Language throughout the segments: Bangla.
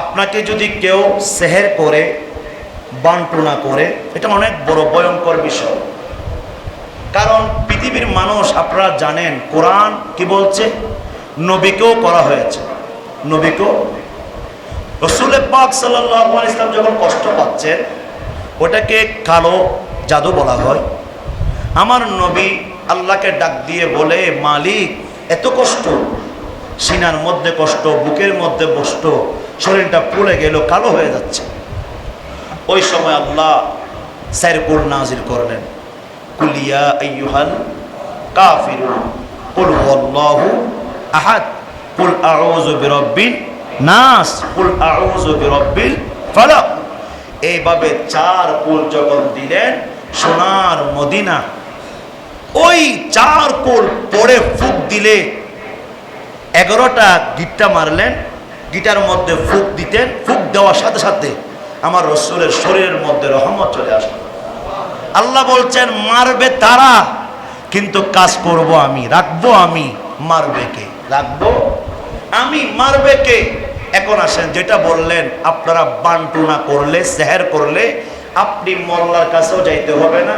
আপনাকে যদি কেউ সেহের করে বান্টনা করে, এটা অনেক বড় ভয়ঙ্কর বিষয়। কারণ পৃথিবীর মানুষ, আপনারা জানেন, কোরআন কি বলছে? নবীকেও করা হয়েছে। নবীকেও। রসুল পাক সাল্লাহ ইসলাম যখন কষ্ট পাচ্ছেন, ওটাকে কালো জাদু বলা হয়। আমার নবী আল্লাহকে ডাক দিয়ে বলে, মালিক, এত কষ্ট, সিনার মধ্যে কষ্ট, বুকের মধ্যে কষ্ট শরীরটা পুড়ে গেল, কালো হয়ে যাচ্ছে। ওই সময় আল্লাহ স্যারকুল নাজির করলেন। নাস এইভাবে চার কুল যখন দিলেন, সোনার মদিনা, ওই চার কুল পড়ে ফুক দিলে এগারোটা গিটটা মারলেন গিটার মধ্যে ফুক দিতেন, ফুক দেওয়ার সাথে সাথে আমার রসুলের শরীরের মধ্যে রহমত চলে আসবে আল্লাহ বলছেন, মারবে তারা, কিন্তু কাজ করব আমি, রাখব আমি। মারবে কে? রাখব আমি, মারবে কে? এখন আসেন, যেটা বললেন, আপনারা বান্টুনা করলে, সেহের করলে, আপনি মোল্লার কাছেও যাইতে হবে না,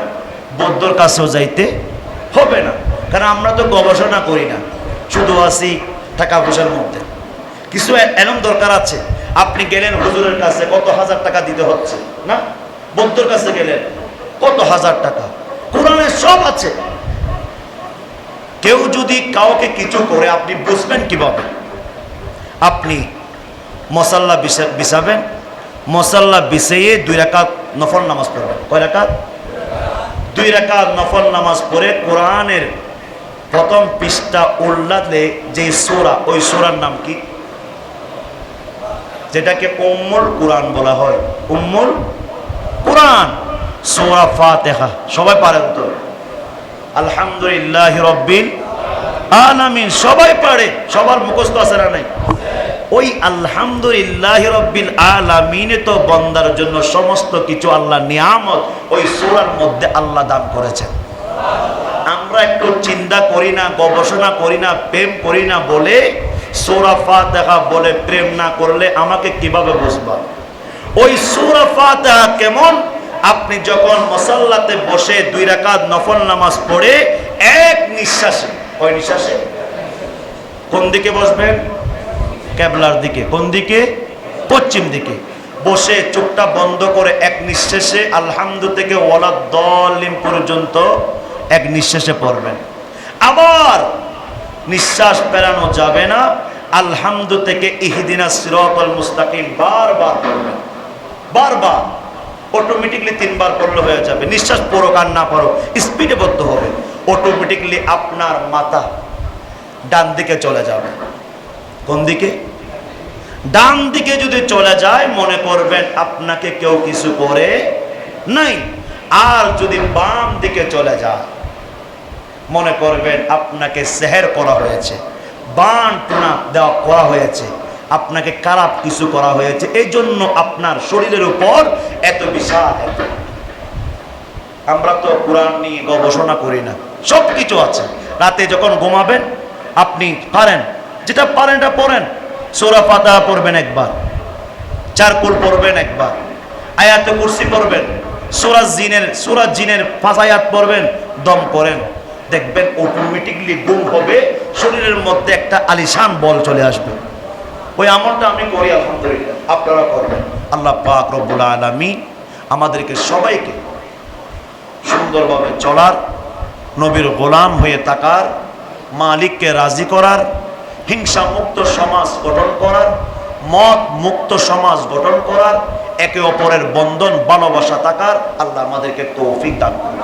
বৌদ্ধর কাছেও যাইতে হবে না। কারণ আমরা তো গবেষণা করি না, শুধু আসি টাকা পয়সার মধ্যে। কিছু এমন দরকার আছে? আপনি গেলেন হুজুরের কাছে, কত হাজার টাকা দিতে হচ্ছে? না? বৌদ্ধর কাছে গেলেন, কত হাজার টাকা? কোরআনে সব আছে। কেউ যদি কাউকে কিছু করে, আপনি বুঝবেন কীভাবে? আপনি মশাল্লা বিছাবেন, মশাল্লা বিছিয়ে দুই রাকাত নফল নামাজ পড়বেন। কয় রাকাত? দুই রাকাত নফল নামাজ পড়ে কোরআনের প্রথম পৃষ্ঠা উল্লাদে যে সোরা, ওই সোরার নাম কি? যেটাকে উম্মুল কোরআন বলা হয়। উম্মুল কোরআন। সোরা ফাতেহা। সবাই পারেন তো আলহামদুলিল্লাহ রব্বিল আলামিন। সবাই পারে। সবার মুখস্থ আছে না নাই? ওই আলহামদুলিল্লাহ রব্বিল আলামিনে তো বন্দার জন্য সমস্ত কিছু আল্লাহ নিয়ামত ওই সূরার মধ্যে আল্লাহ দান করেছেন। আমরা একটু চিন্তা করি না, গবেষণা করি না, প্রেম করি না বলে সূরা ফাতিহা বলে প্রেম না করলে আমাকে কীভাবে বুঝবা? ওই সূরা ফাতিহা কেমন? আপনি যখন মসাল্লাতে বসে দুই রাকাত নফল নামাজ পড়ে, এক নিঃশ্বাসে ওই নিঃশ্বাসে? কোন দিকে বসবেন? ক্যাবলার দিকে। কোন দিকে? পশ্চিম দিকে। বসে চোখটা বন্ধ করে এক নিঃশ্বাসে আলহামদু থেকে ওয়ালা দলিম পর্যন্ত এক নিঃশ্বাসে পড়বেন। আবার নিঃশ্বাস পেরানো যাবে না। আলহামদু থেকে ইহিদিনা সিরতল মুস্তাকিম বারবার পড়বেন বারবার। অটোমেটিকলি তিনবার পড়লে হয়ে যাবে। নিঃশ্বাস পড়ো আর না পড়ো স্পিডে বদ্ধ হবে। অটোমেটিকলি আপনার মাথা ডান দিকে চলে যাবে। কোন দিকে? ডান দিকে যদি চলে যায়, মনে করবেন আপনাকে কেউ কিছু করে নাই। আর যদি বাম দিকে চলে যায় মনে করবেন আপনাকে সেহের করা হয়েছে, বান টুনা দেওয়া করা হয়েছে, আপনাকে খারাপ কিছু করা হয়েছে এই জন্য আপনার শরীরের উপর এত বিশাল আমরা তো কোরআন নিয়ে গবেষণা করি না সব কিছু আছে। রাতে যখন ঘুমাবেন, আপনি পারেন, যেটা পারেন এটা পড়েন। সোরা পাতা পড়বেন একবার, চারকুল পড়বেন একবার, আয়াতে কুরসি পড়বেন সুরাজ জিনের সুরাজ জিনের আয়াত পড়বেন, দম করেন দেখবেন অটোমেটিকলি গুম হবে, শরীরের মধ্যে একটা আলিশান বল চলে আসবে। ওই আমলটা আমি করি, আলহামদুলিল্লাহ। আপনারা করবেন। আল্লাহ পাক রব্বুল আলমী আমাদেরকে সবাইকে সুন্দরভাবে চলার, নবীর গোলাম হয়ে থাকার, মালিককে রাজি করার হিংসা মুক্ত সমাজ গঠন করার মত মুক্ত সমাজ গঠন করার, একে অপরের বন্ধন, ভালোবাসা থাকার, আল্লাহ আমাদেরকে তৌফিক দান করুন।